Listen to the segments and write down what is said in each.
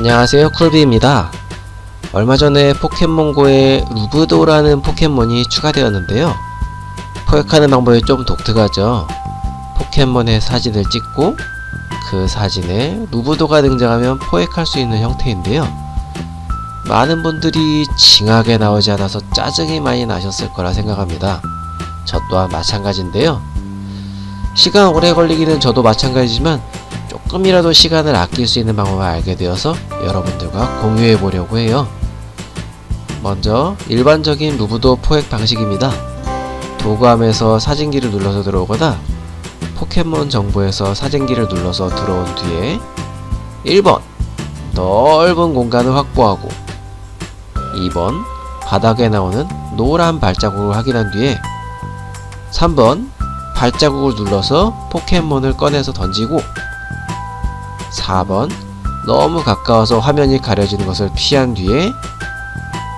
안녕하세요 쿨비입니다. 얼마 전에 포켓몬고에 루브도라는 포켓몬이 추가되었는데요. 포획하는 방법이 좀 독특하죠. 포켓몬의 사진을 찍고 그 사진에 루브도가 등장하면 포획할 수 있는 형태인데요. 많은 분들이 징하게 나오지 않아서 짜증이 많이 나셨을 거라 생각합니다. 저 또한 마찬가지인데요. 시간 오래 걸리기는 저도 마찬가지지만 조금이라도 시간을 아낄 수 있는 방법을 알게 되어서 여러분들과 공유해 보려고 해요. 먼저 일반적인 루브도 포획 방식입니다. 도구함에서 사진기를 눌러서 들어오거나 포켓몬 정보에서 사진기를 눌러서 들어온 뒤에 1번 넓은 공간을 확보하고 2번 바닥에 나오는 노란 발자국을 확인한 뒤에 3번 발자국을 눌러서 포켓몬을 꺼내서 던지고 4번 너무 가까워서 화면이 가려지는 것을 피한 뒤에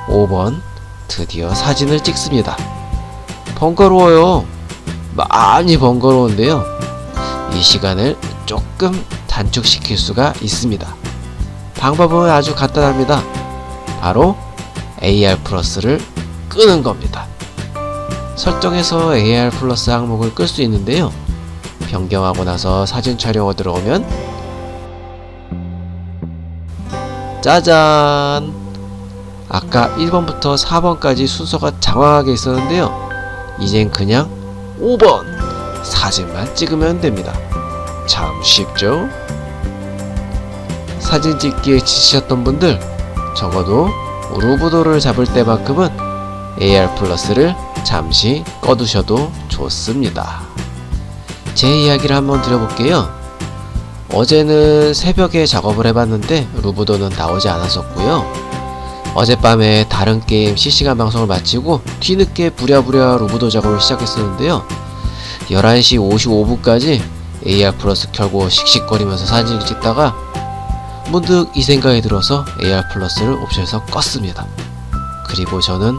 5번 드디어 사진을 찍습니다. 번거로워요. 많이 번거로운데요. 이 시간을 조금 단축시킬 수가 있습니다. 방법은 아주 간단합니다. 바로 AR 플러스를 끄는 겁니다. 설정에서 AR 플러스 항목을 끌 수 있는데요. 변경하고 나서 사진 촬영으로 들어오면 짜잔! 아까 1번부터 4번까지 순서가 장황하게 있었는데요. 이젠 그냥 5번! 사진만 찍으면 됩니다. 참 쉽죠? 사진 찍기에 지치셨던 분들, 적어도 루브도를 잡을 때만큼은 AR 플러스를 잠시 꺼두셔도 좋습니다. 제 이야기를 한번 드려볼게요. 어제는 새벽에 작업을 해봤는데 루브도는 나오지 않았었고요. 어젯밤에 다른 게임 실시간 방송을 마치고 뒤늦게 부랴부랴 루브도 작업을 시작했었는데요. 11시 55분까지 AR 플러스 켜고 씩씩거리면서 사진을 찍다가 문득 이 생각이 들어서 AR 플러스를 옵션에서 껐습니다. 그리고 저는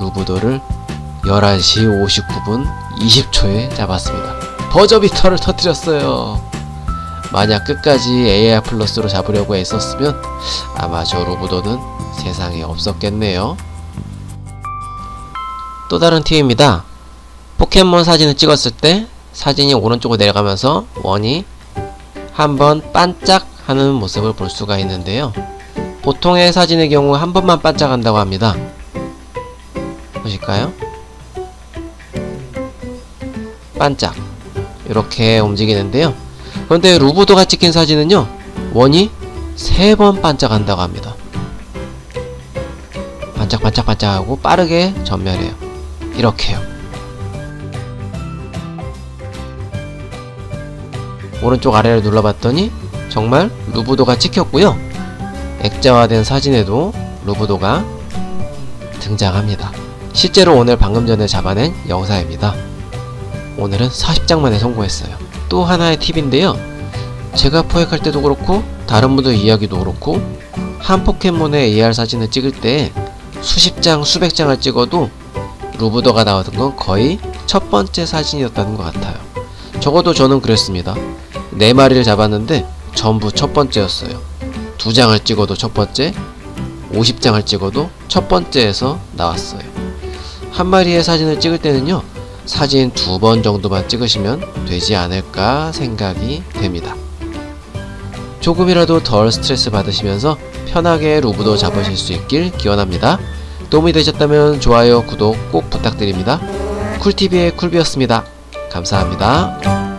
루브도를 11시 59분 20초에 잡았습니다. 버저비터를 터뜨렸어요. 만약 끝까지 AR 플러스로 잡으려고 했었으면 아마 저 로브도는 세상에 없었겠네요. 또 다른 팁입니다. 포켓몬 사진을 찍었을 때 사진이 오른쪽으로 내려가면서 원이 한번 반짝 하는 모습을 볼 수가 있는데요. 보통의 사진의 경우 한 번만 반짝한다고 합니다. 보실까요? 반짝 이렇게 움직이는데요. 그런데 루브도가 찍힌 사진은요 원이 세 번 반짝한다고 합니다. 반짝반짝반짝하고 빠르게 전멸해요. 이렇게요. 오른쪽 아래를 눌러봤더니 정말 루브도가 찍혔고요. 액자화된 사진에도 루브도가 등장합니다. 실제로 오늘 방금 전에 잡아낸 영상입니다. 오늘은 40장 만에 성공했어요 또 하나의 팁인데요. 제가 포획할 때도 그렇고 다른 분들 이야기도 그렇고 한 포켓몬의 AR 사진을 찍을 때 수십 장, 수백 장을 찍어도 루브더가 나오던 건 거의 첫 번째 사진이었다는 것 같아요. 적어도 저는 그랬습니다. 네 마리를 잡았는데 전부 첫 번째였어요. 두 장을 찍어도 첫 번째, 50장을 찍어도 첫 번째에서 나왔어요. 한 마리의 사진을 찍을 때는요, 사진 두 번 정도만 찍으시면 되지 않을까 생각이 됩니다. 조금이라도 덜 스트레스 받으시면서 편하게 루브도 잡으실 수 있길 기원합니다. 도움이 되셨다면 좋아요, 구독 꼭 부탁드립니다. 쿨TV의 쿨비였습니다. 감사합니다.